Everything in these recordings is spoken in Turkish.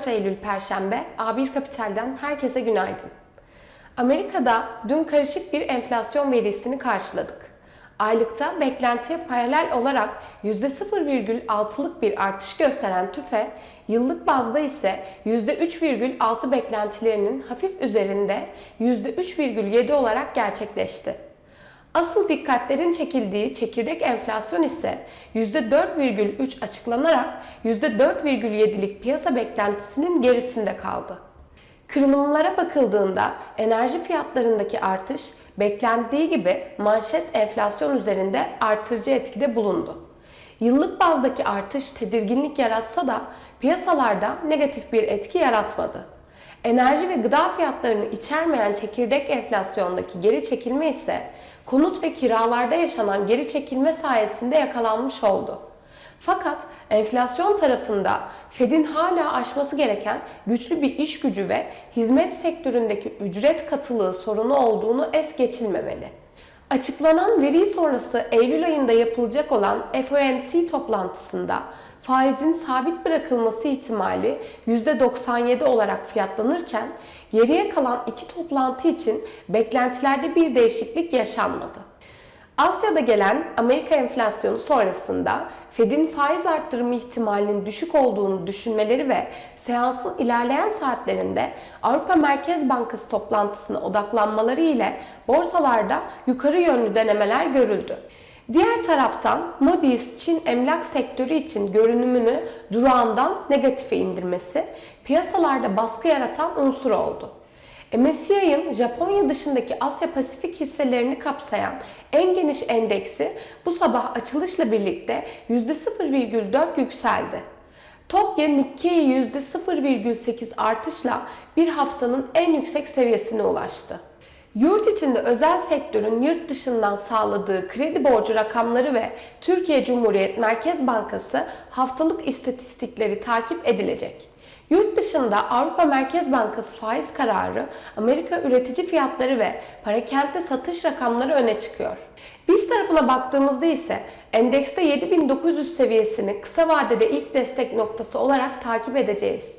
14 Eylül Perşembe A1 Kapital'den herkese günaydın. Amerika'da dün karışık bir enflasyon verisini karşıladık. Aylıkta beklentiye paralel olarak %0,6'lık bir artış gösteren TÜFE, yıllık bazda ise %3,6 beklentilerinin hafif üzerinde %3,7 olarak gerçekleşti. Asıl dikkatlerin çekildiği çekirdek enflasyon ise %4,3 açıklanarak %4,7'lik piyasa beklentisinin gerisinde kaldı. Kırılımlara bakıldığında enerji fiyatlarındaki artış beklendiği gibi manşet enflasyon üzerinde artırıcı etkide bulundu. Yıllık bazdaki artış tedirginlik yaratsa da piyasalarda negatif bir etki yaratmadı. Enerji ve gıda fiyatlarını içermeyen çekirdek enflasyondaki geri çekilme ise konut ve kiralarda yaşanan geri çekilme sayesinde yakalanmış oldu. Fakat enflasyon tarafında Fed'in hala aşması gereken güçlü bir iş gücü ve hizmet sektöründeki ücret katılığı sorunu olduğunu es geçilmemeli. Açıklanan veri sonrası Eylül ayında yapılacak olan FOMC toplantısında faizin sabit bırakılması ihtimali %97 olarak fiyatlanırken geriye kalan iki toplantı için beklentilerde bir değişiklik yaşanmadı. Asya'da gelen Amerika enflasyonu sonrasında Fed'in faiz arttırımı ihtimalinin düşük olduğunu düşünmeleri ve seansın ilerleyen saatlerinde Avrupa Merkez Bankası toplantısına odaklanmaları ile borsalarda yukarı yönlü denemeler görüldü. Diğer taraftan Moody's Çin emlak sektörü için görünümünü durağından negatife indirmesi piyasalarda baskı yaratan unsur oldu. MSCI'ın Japonya dışındaki Asya Pasifik hisselerini kapsayan en geniş endeksi bu sabah açılışla birlikte %0,4 yükseldi. Tokyo Nikkei %0,8 artışla bir haftanın en yüksek seviyesine ulaştı. Yurt içinde özel sektörün yurt dışından sağladığı kredi borcu rakamları ve Türkiye Cumhuriyet Merkez Bankası haftalık istatistikleri takip edilecek. Yurt dışında Avrupa Merkez Bankası faiz kararı, Amerika üretici fiyatları ve parakende satış rakamları öne çıkıyor. Biz tarafına baktığımızda ise endekste 7900 seviyesini kısa vadede ilk destek noktası olarak takip edeceğiz.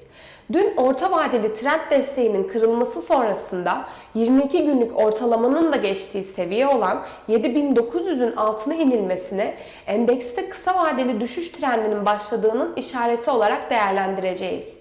Dün orta vadeli trend desteğinin kırılması sonrasında 22 günlük ortalamanın da geçtiği seviye olan 7900'ün altına inilmesini endekste kısa vadeli düşüş trendinin başladığının işareti olarak değerlendireceğiz.